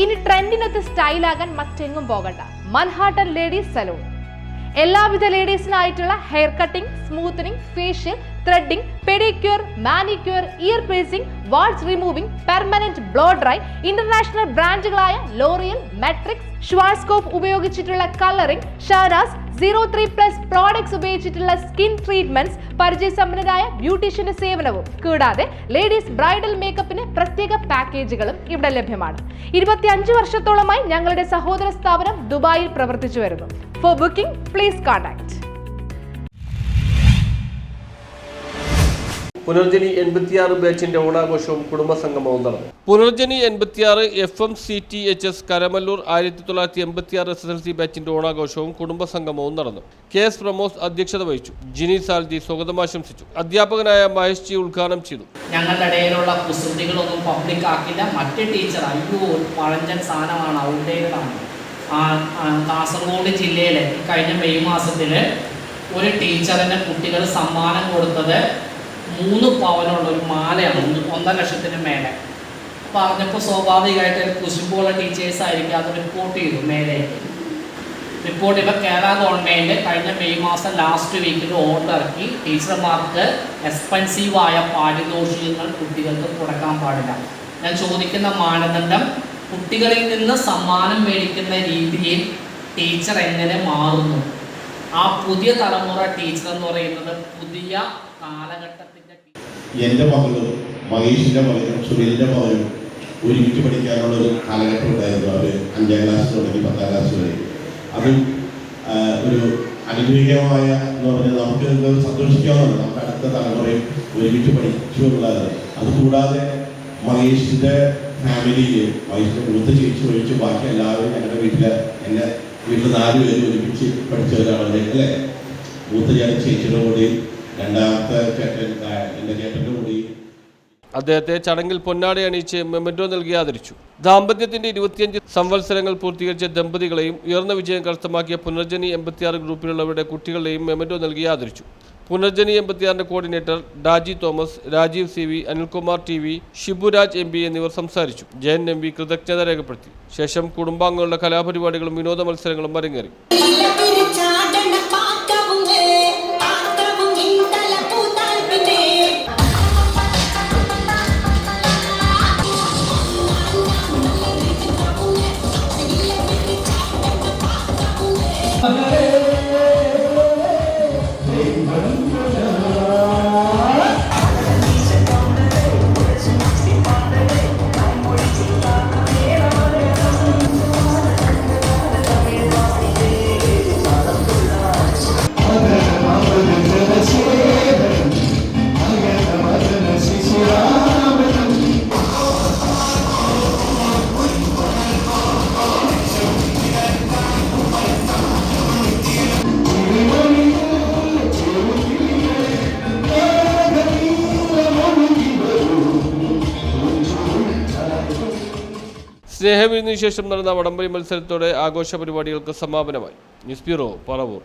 ഇനി ട്രെൻഡിനൊത്ത് സ്റ്റൈലാകാൻ മറ്റെങ്ങും പോകണ്ട. Manhattan ladies salon. എല്ലാവിധ ലേഡീസിനായിട്ടുള്ള hair cutting smoothening facial threading pedicure manicure ear piercing warts removing permanent blow dry international ബ്രാൻഡുകളായ L'Oreal Matrix Schwarzkopf ഉപയോഗിച്ചിട്ടുള്ള colouring Shahnaz zero three plus products ഉപയോഗിച്ചിട്ടുള്ള skin treatments പരിചയസമ്പന്നരായ ബ്യൂട്ടീഷ്യന്റെ സേവനവും. കൂടാതെ ലേഡീസ് ബ്രൈഡൽ മേക്കപ്പിന് പ്രത്യേക പാക്കേജുകളും ഇവിടെ ലഭ്യമാണ്. ഇരുപത്തിയഞ്ച് വർഷത്തോളമായി ഞങ്ങളുടെ സഹോദര സ്ഥാപനം ദുബായിൽ പ്രവർത്തിച്ചു വരുന്നു. For booking please contact Punarjani എൺപത്തിയാറ് ബാച്ചിന്റെ ഓണാഘോഷവും കുടുംബസംഗമവും നടന്നു. പുനർജനി എൺപത്തിയാറ് F M C T H S Karamallur ആയിരത്തി തൊള്ളായിരത്തി എൺപത്തിയാറ് എസ് എസ് എൽ സി ബാച്ചിന്റെ ഓണാഘോഷവും കുടുംബസംഗമവും നടന്നു. കെ എസ് പ്രമോസ് അധ്യക്ഷത വഹിച്ചു. ജിനി സാൽജി സ്വാഗതം ആശംസിച്ചു. അധ്യാപകനായ മഹേഷ് ജി ഉദ്ഘാടനം ചെയ്തു. ഞങ്ങളുടെ ഇടയിലുള്ള കുസൃതികളൊന്നും പബ്ലിക് ആക്കില്ല. മറ്റേ ടീച്ചർ അയ്യോ പഴഞ്ചൻ സാധനമാണ് ആ, കാസർഗോഡ് ജില്ലയിലെ കഴിഞ്ഞ മെയ് മാസത്തിൽ ഒരു ടീച്ചറിന് കുട്ടികൾ സമ്മാനം കൊടുത്തത് മൂന്ന് പവനുള്ള ഒരു മാലയാണ് ഒന്നര ലക്ഷത്തിന് മേലെ. പറഞ്ഞപ്പോൾ സ്വാഭാവികമായിട്ട് കുശുമ്പുള്ള ടീച്ചേഴ്സ് ആയിരിക്കും അത് റിപ്പോർട്ട് ചെയ്തു മേലെ. റിപ്പോർട്ട് ഇപ്പോൾ കേരള ഗവൺമെന്റ് കഴിഞ്ഞ മെയ് മാസം ലാസ്റ്റ് വീക്കിൽ ഓർഡർ ഇറക്കി. ടീച്ചർമാർക്ക് എക്സ്പെൻസീവ് ആയ പാരിതോഷികങ്ങൾ കുട്ടികൾക്ക് കൊടുക്കാൻ പാടില്ല. ഞാൻ ചോദിക്കുന്ന മാനദണ്ഡം കുട്ടികളിൽ നിന്ന് സമ്മാനം മേടിക്കുന്ന രീതിയിൽ ടീച്ചർ എങ്ങനെ മാറുന്നു? ആ പുതിയ തലമുറ ടീച്ചർ എന്ന് പറയുന്നത് പുതിയ കാലഘട്ടത്തിന്റെ എന്റെ മകളും മഹേഷിന്റെ മകനും സുനിലിന്റെ മകനും ഒരുമിച്ച് പഠിക്കാനുള്ള ഒരു കാലഘട്ടം ഉണ്ടായിരുന്നു അവർ അഞ്ചാം ക്ലാസ് തുടങ്ങി പത്താം ക്ലാസ് വരെ. അതും ഒരു അനുഗ്രഹീയമായ എന്ന് പറഞ്ഞാൽ നമുക്ക് സന്തോഷിക്കാവുന്നതാണ്. നമുക്ക് അടുത്ത തലമുറയും ഒരുമിച്ച് പഠിച്ചു എന്നുള്ളത് അതുകൂടാതെ മഹേഷിന്റെ ഫാമിലിയിൽ വൈഫ് മൂത്ത ചേച്ചി ഒഴിച്ച് ബാക്കി എല്ലാവരും ഞങ്ങളുടെ വീട്ടിൽ എന്റെ വീട്ടിൽ നാല് പേര് ഒരുമിച്ച് പഠിച്ചവരാണ് അല്ലേ? മൂത്ത ചേട്ടൻ ചേച്ചിയുടെ കൂടെയും രണ്ടാമത്തെ ചേട്ടൻ എന്റെ ചേട്ടന്റെ കൂടെയും അദ്ദേഹത്തെ ചടങ്ങിൽ പൊന്നാടി അണിയിച്ച് മെമന്റോ നൽകി ആദരിച്ചു. ദാമ്പത്യത്തിന്റെ ഇരുപത്തിയഞ്ച് സംവത്സരങ്ങൾ പൂർത്തീകരിച്ച ദമ്പതികളെയും ഉയർന്ന വിജയം കരസ്ഥമാക്കിയ പുനർജനി എൺപത്തിയാറ് ഗ്രൂപ്പിലുള്ളവരുടെ കുട്ടികളെയും മെമന്റോ നൽകി ആദരിച്ചു. Punarjani എൺപത്തിയാറിന്റെ coordinator Daji Thomas Rajeev C V Anilkumar T V Shiburaj M P എന്നിവർ സംസാരിച്ചു. ജയൻ എം പി കൃതജ്ഞത രേഖപ്പെടുത്തി. ശേഷം കുടുംബാംഗങ്ങളുടെ കലാപരിപാടികളും വിനോദ മത്സരങ്ങളും അരങ്ങേറി. ചാടണ സ്നേഹവിരുന്നിന് ശേഷം നടന്ന വടംവലി മത്സരത്തോടെ ആഘോഷ പരിപാടികൾക്ക് സമാപനമായി. News bureau Paravur.